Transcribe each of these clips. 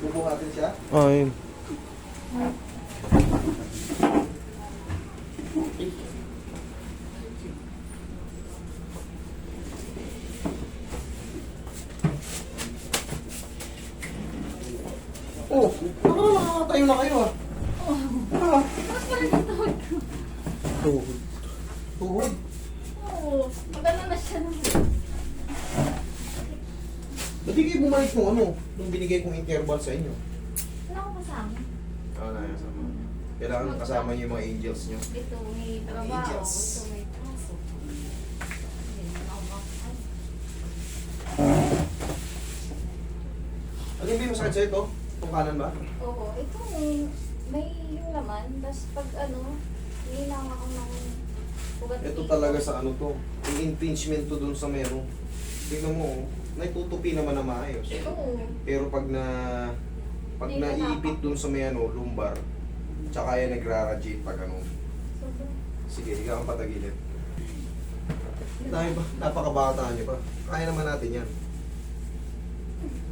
Bubuhatin siya. Oh, yun. Oh, ano na nakakatayo na kayo ah? Ah, Tapos pala nitawag ko. tuhod. Tuhod? Oo. Maganda na siya naman. Ba't di kayo bumalik nung ano? Nung binigay kong interval sa inyo? Wala ko kasama. Oo na, kasama. Kailangan kasama niyo yung mga angels niyo. Ito may trabaho. Angels. Ito may traso. Hindi na ako makakay. Ano yung masakit sa ito? Itong kanan ba? Oo. Ito may, may yung laman. Tapos pag ano, nilang ako ng ugat Ito dito. talaga sa ano to. Yung impingement to dun sa meron. Tingnan mo, oh. Naitutupi naman na maayos. Oo. Pero pag na pag Hindi na naiipit dun sa may ano, lumbar, tsaka yan nagraradiate pag ano. Sige, ikaw ang patagilid. Dahil ba, napakabata niyo pa. Kaya naman natin yan.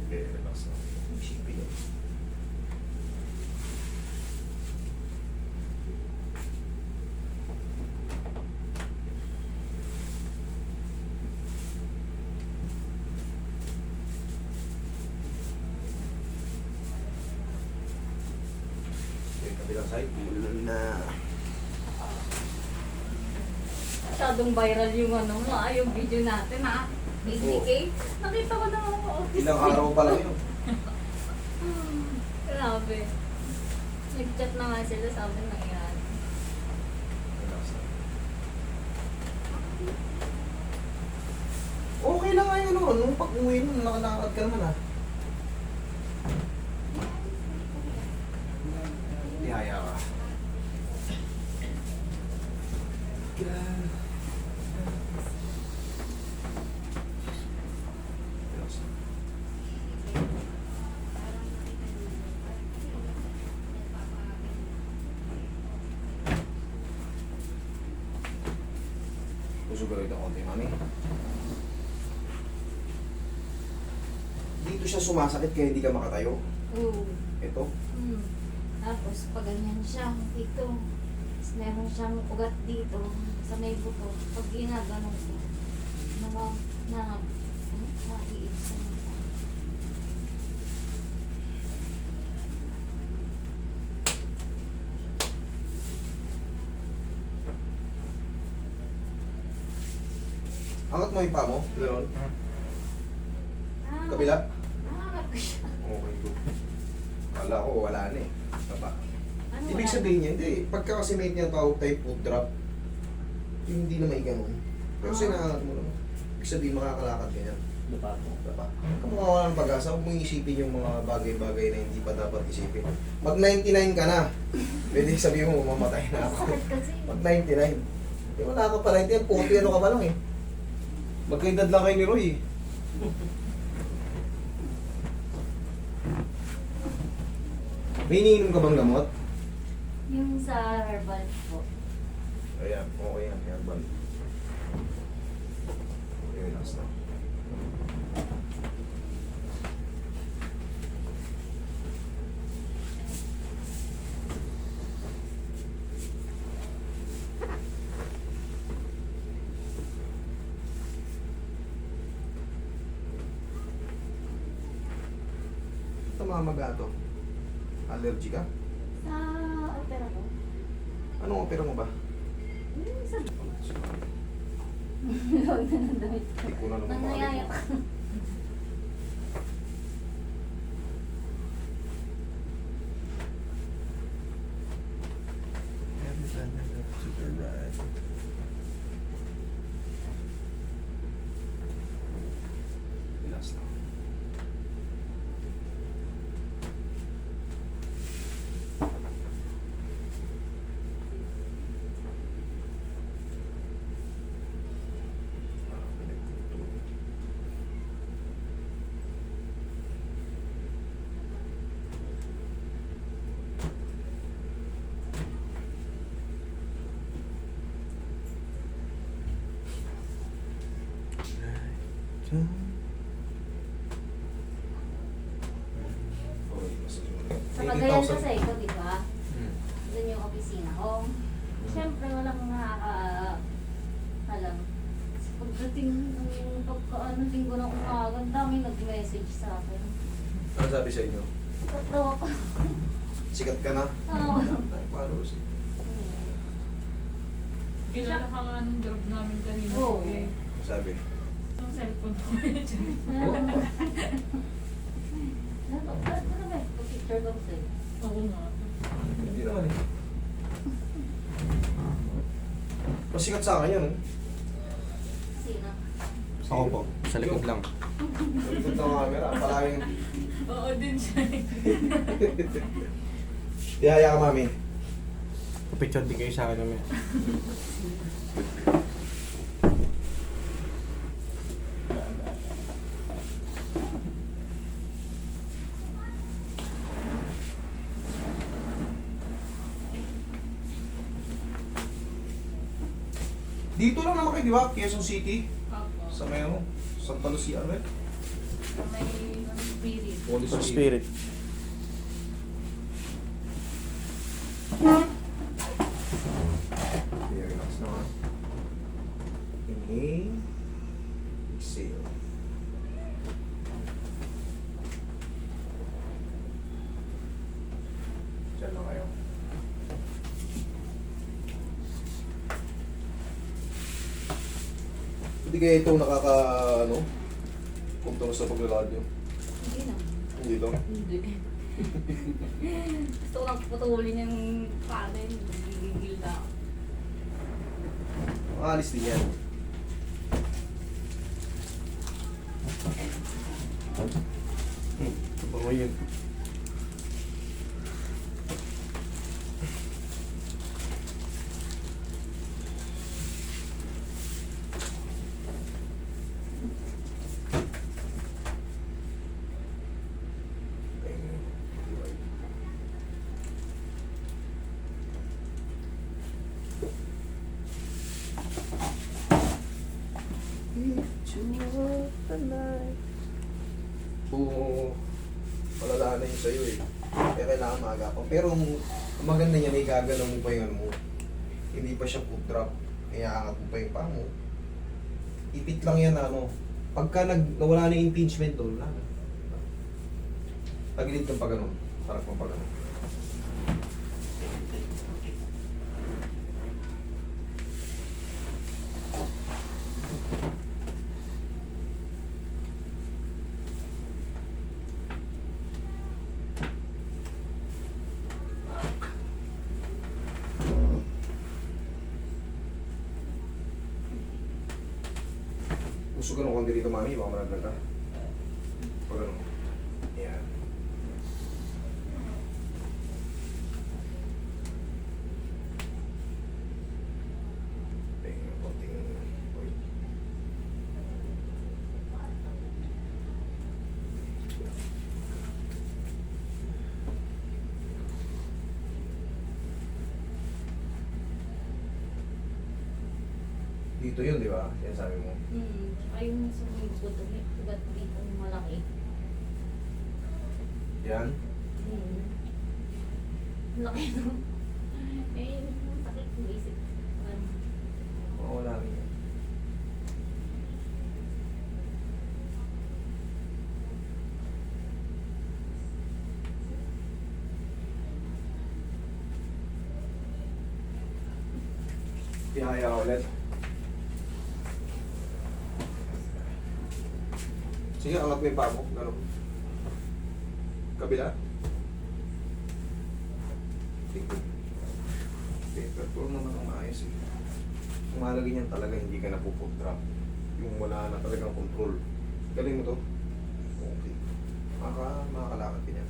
Okay, relax na. Isipin yan. Side. Mulan na. Masyadong viral yung ano mo ah, yung video natin ah. 80k. Nakita ko na mga office. Ilang araw pa lang yun. Grabe. Nag-chat na nga sila, sabi na yan. Okay lang nga yun, ano, nung pag-uwi nun, nakalakad ka naman ah. Na. Busog ka rin ng konti, mami. Dito siya sumasakit kaya hindi ka makatayo. Oo. Ito. Hmm. Tapos, pag ganyan siya, dito. Tapos meron siyang ugat dito, sa may buto. Pag ginaganon ko, na, na, ano, naiibsan siya. Angat mo yung paa mo. Ganon. Ah, Kabila. Nangangat ko siya. Okay, good. Kala ko wala na eh. Baba. Ano, Ibig wala? sabihin niya, hindi. Pagka kasi may tinatawag tayo foot drop, yung hindi na may ganun. Pero Ah. sinangat mo naman. Ibig sabihin makakalakad ka yan. Dapa po. Diba? Kung mawawala ng pag-asa, huwag mong isipin yung mga bagay-bagay na hindi pa dapat isipin. Pag 99 ka na, pwede sabihin mo, mamatay na ako. Sakit kasi. Pag 99, eh wala ka pa 99, puti ano ka pa lang eh. Magkaedad lang kayo ni Roy eh. May iniinom ka bang gamot? Yung sa herbal po. Ayan, okay yan, herbal. Okay, relax na. Tumamaga to. Allergy ka? Sa opera ko. Anong opera mo ba? Yung sa... Huwag na ng damit. Hindi ko na naman Nangyayak. makalimutan. Relax lang. Parang pinagtutulog. Okay. Sa Cagayan 80,000. kasi ito, di ba? Hmm. Doon yung opisina ko. Siyempre, walang nakaka... Alam. Pagdating ng pagkaano, linggo ng umaga, ang dami nag-message sa akin. Ano sabi sa inyo? Totoo ko. Sikat ka na? Oo. Followers. Kilala ka nga nung job namin kanina. Oo. eh. Sabi. Ang cellphone ko. Ano ba? Ano ba? Pag-picture ko sa'yo. Oo nga. Hindi naman eh. Pasikat sa akin yan, oh. Sino? Ako po, sa likod lang. Sa likod ng camera, palaging... Oo din siya. Ihaya ka, mami. Picture din kayo sa akin namin. Dito lang naman kayo, di ba? Quezon City. Opo. Sa may ano? Santa Lucia, ano eh? May ano, spirit. Holy Sa spirit. Okay, relax naman. Inhale. Exhale. Diyan lang kayo. Hindi kaya ito nakaka, ano, kumpara sa paglalakad nyo. Hindi na. Hindi to. Hindi. Gusto ko lang putulin yung. Gigigil na ako. Maalis din yan. Hmm, bango yun. Oo. Malala na yun sa'yo eh. Kaya kailangan maagapan. Pero ang maganda niya, may gagalaw mo pa yung ano mo. Hindi pa siya foot drop. Kaya aangat mo pa yung paa. Ipit lang yan ano. Pagka nag, nawala na yung impingement doon, wala na. Tagilid kang pa ganun. Harap mo pa ganun. Gusto ganun konti dito, mami. Baka malaglag ka. Pag ganun. Yan. Tingnan, konting... Uy. Dito yun, di ba? Yan sabi mo. Hmm. Tsaka yung sa may buto, may ugat dito yung malaki. Yan. Laki no? Eh, sakit ng isip. Mawala rin yan. Tihaya ulit. Sige, angat mo yung mo. Ganun. Kabila. Paper tour naman ang maayos eh. Ang mahalaga niyan talaga hindi ka napupuntrap. Yung wala na talagang control. Galing mo to. Okay. Maka, makakalakad ka niyan.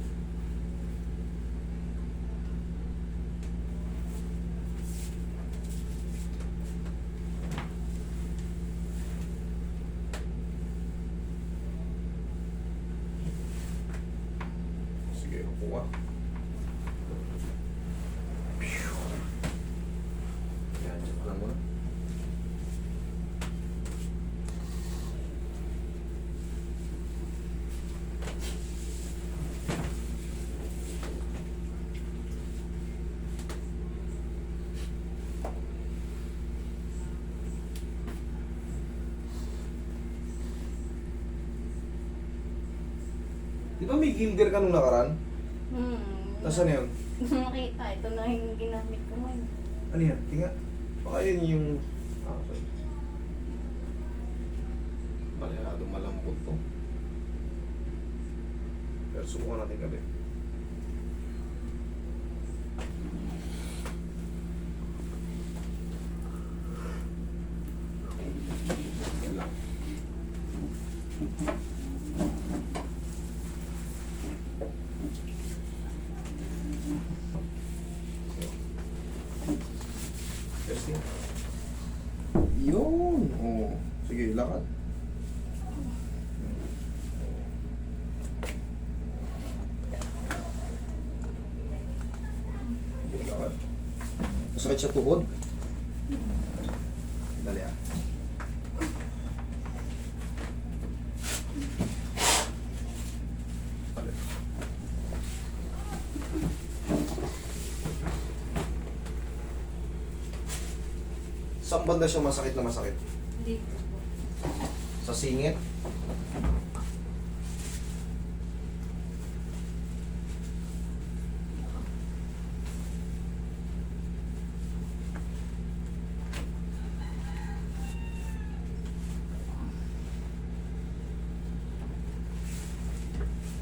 Sige, upo ka. Yan, check lang muna. Di ba may gilder ka nung nakaraan? Hmm. Nasaan yun? Makita, ito na yung ginamit ko ngayon. Ano yan? Tinga. Baka yun yung... Ah, sorry. Malayado malambot to. Pero subukan natin gabi. Yan lang. Testing. Yun. Oh. Sige, lakad. Sige, lakad. Masakit siya tuhod. Siya masakit na masakit? Dito po. Sa singit?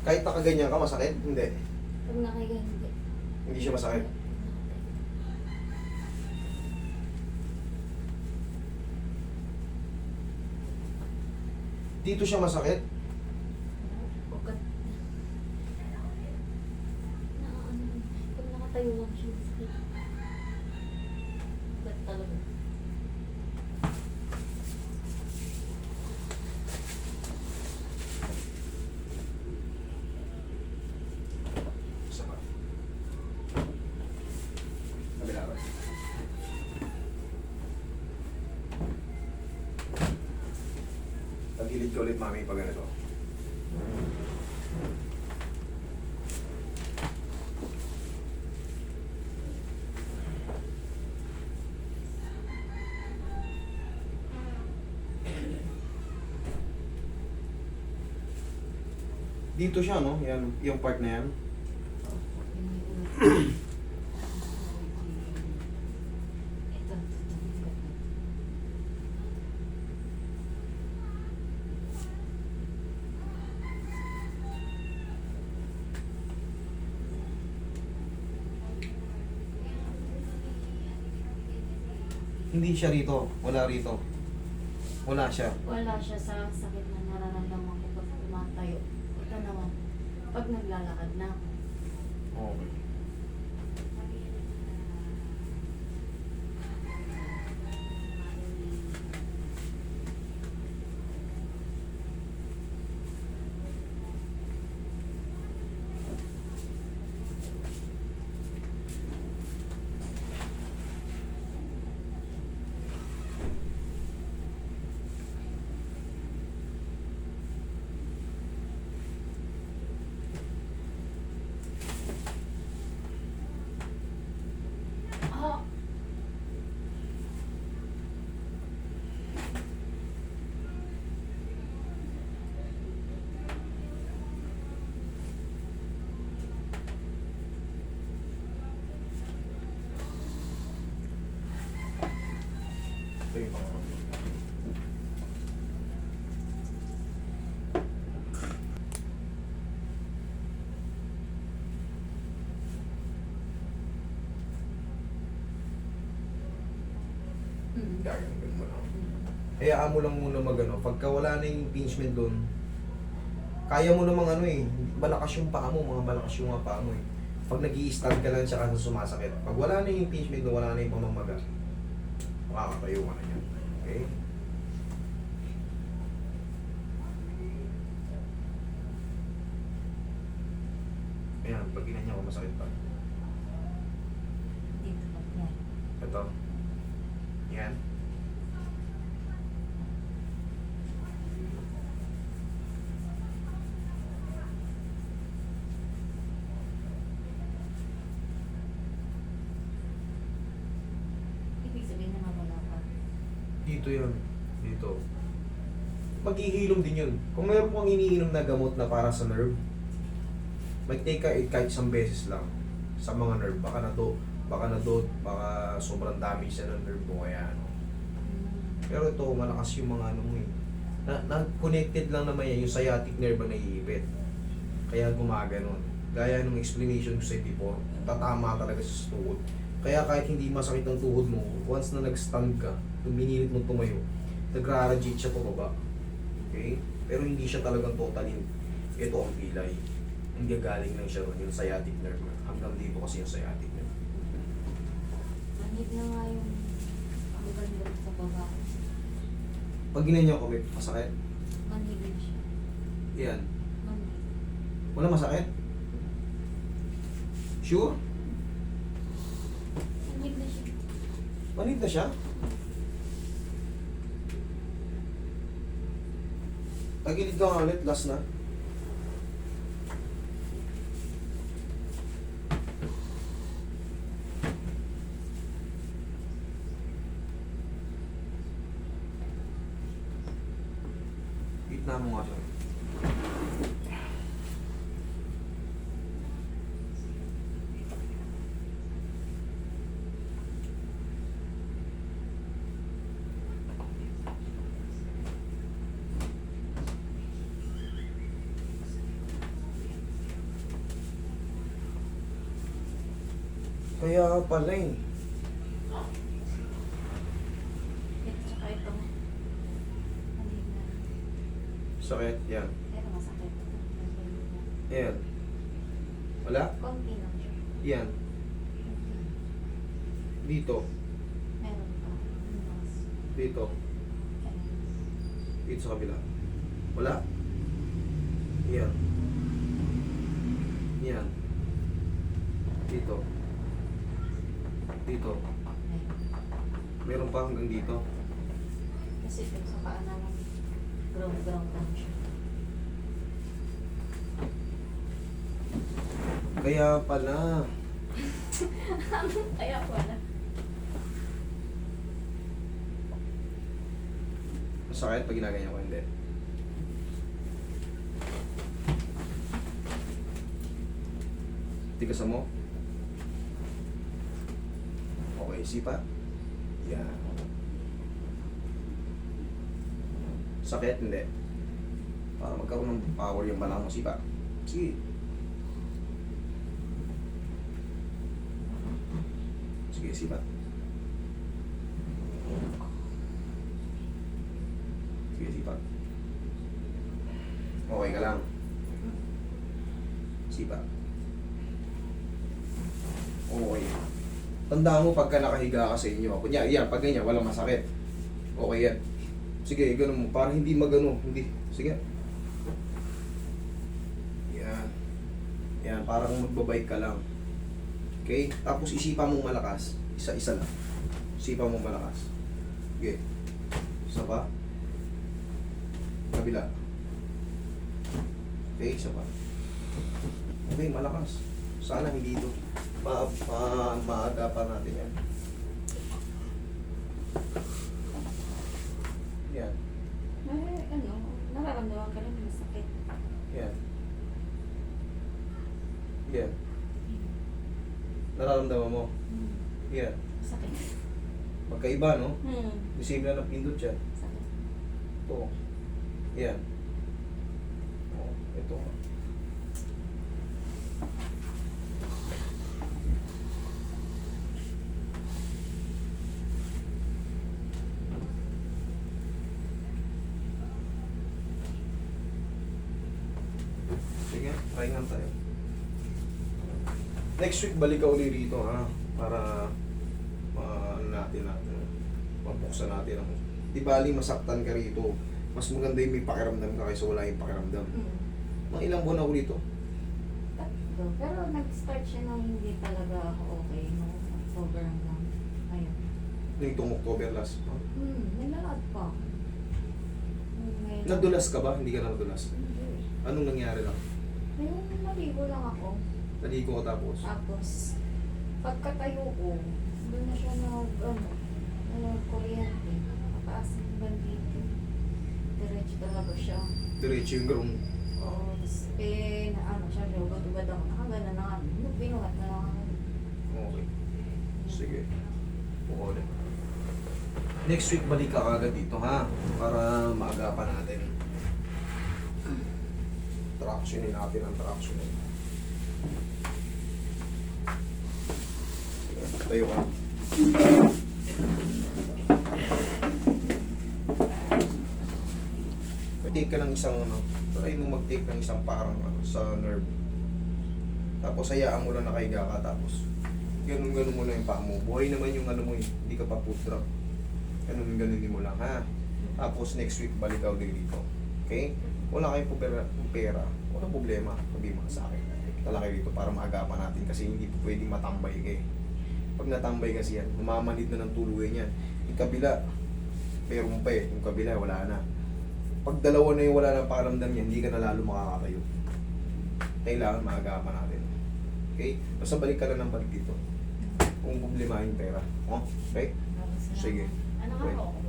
Kahit nakaganyan ka, masakit? Hindi. Pag nakahiga, hindi. Hindi siya masakit. Dito siya masakit? Ugat. Na, ano, pag siya, masakit. Isa pa. Kabila ba? Ka ulit mami pag ganito. Dito siya, no? Yan, yung part na yan. Hindi siya rito. Wala rito. Wala siya. Wala siya sa sakit na nararamdaman ko pag tumatayo. Ito naman, pag naglalakad na ako. Okay. Ito yung mo lang. Muna magano. Pagka wala na yung impingement doon, kaya mo namang ano eh, malakas yung paa mo, mga malakas yung mga paa mo eh. Pag nag stand ka lang siya kasi sumasakit. Pag wala na yung impingement doon, wala na yung pamamaga, makakatayo ka na yan. Okay? Ayan, pag ginanya ko, masakit pa. Dito pa. Yan. Ito. Yan. Ibig sabihin na wala pa. Dito yun. Dito. Maghihilom din yun. Kung meron kang iniinom na gamot na para sa nerve, Mag-take ka eh, kahit isang beses lang sa mga nerve. Baka na do, baka na do, baka sobrang damage na ng nerve mo kaya ano. Pero ito, malakas yung mga ano mo eh. Na, na connected lang naman yan, yung sciatic nerve ang naiipit. Kaya gumaganon. Gaya ng explanation ko sa before, tatama talaga sa tuhod. Kaya kahit hindi masakit ang tuhod mo, once na nag-stand ka, yung minilit mo tumayo, nagra-radiate siya pababa. Okay? Pero hindi siya talagang totally, ito ang pilay. Hindi galing lang siya ron, yung sciatic nerve. Hanggang dito kasi yung sciatic nerve. Manhid na nga yung pagbabalot sa baba. Pag ginanyan ko, may masakit. Manhid na siya. Yan. Manhid. Wala masakit? Sure? Manhid na siya. Manid na siya? Tagilid ka nga ulit, last na. Gitna mo nga siya. Kaya pala eh. Sakit, yan. Pero masakit. Yan. Wala? Konti lang siya. Yan. Dito. Meron pa. Dito. Dito sa kabila. Wala? Yan. Yan. Dito. Dito. Meron pa hanggang dito. Kasi ito sa paa namin. Ground-ground lang siya. Kaya pala. Kaya wala. Masakit pag ginaganyan ko, hindi. Tigasan mo. Sipa. Yan. Sakit, hindi. Para magkaroon ng power yung balak mo, sipa. Sige. Sige, sipa. Sige, sipa. Okay ka lang. Sipa. Okay. Tandaan mo pagka nakahiga ka sa inyo. Kunya, yan, pag ganyan, walang masakit. Okay yan. Sige, ganun mo. Para hindi magano. Hindi. Sige. Yan. Yan, parang magbabike ka lang. Okay? Tapos isipa mong malakas. Isa-isa lang. Isipa mong malakas. Okay. Isa pa. Kabila. Okay, isa pa. Okay, malakas. Sana hindi ito. Ma ma maagapan natin yan. Yan. Ay, ano, nararamdaman ka rin masakit. Yan. Yan. Nararamdaman mo? Hmm. Yan. Sakit. Magkaiba, no? Hmm. Same na pindot siya. Sakit. Ito. Yan. Oh, ito. Sige, try nga tayo. Next week, balik ka uli rito, ha? Para ma ano natin natin. Mabuksan natin ang... Di bali masaktan ka rito. Mas maganda yung may pakiramdam ka kaysa wala yung pakiramdam. Hmm. Mga ilang buwan ako rito? Tatlo. Pero nag-start siya nung hindi talaga ako okay. No? Sobrang lang. Ayun. Nung itong October last. Hmm, pa. Hmm, ngayon- Nadulas ka ba? Hindi ka nadulas. Hindi. Anong nangyari lang? Ngayon, maligo lang ako. Maligo ko tapos? Tapos, pagkatayo ko, doon na siya nag, ano, nag-kuryente. Mataas ng bandito. Diretso talaga siya. Diretso yung groom? Oo. Tapos, eh, na, ano siya, lugat-ugat ako. Nakagana na kami. Pinuhat na lang kami. Okay. Sige. Pukulit. Next week balik ka agad dito ha para maagapan natin. Tractionin natin ang tractionin. Sige, Tayo ka. Take ka ng isang ano, try mo mag-take ng isang parang ano, sa nerve. Tapos hayaan mo lang nakahiga ka tapos ganun ganun mo na yung paa mo. Buhay naman yung ano mo eh, hindi ka pa foot drop. Ganun ganun mo lang ha. Tapos next week balik ulit dito. Okay? Wala kayong pupera, pera. Walang problema. Sabi mo sa akin. Tala kayo dito para maagapan natin kasi hindi po pwedeng matambay kayo. Pag natambay kasi yan, mamamanid na ng tuluyan yan. Yung kabila, pero pa eh. Yung kabila, wala na. Pag dalawa na yung wala ng pakiramdam yan, hindi ka na lalo makakatayo. Kailangan maagapan natin. Okay? Basta balik ka lang ng balik dito. Kung problema yung pera. Oh, okay? Sige. Ano nga ako?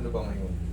Ano ba ngayon?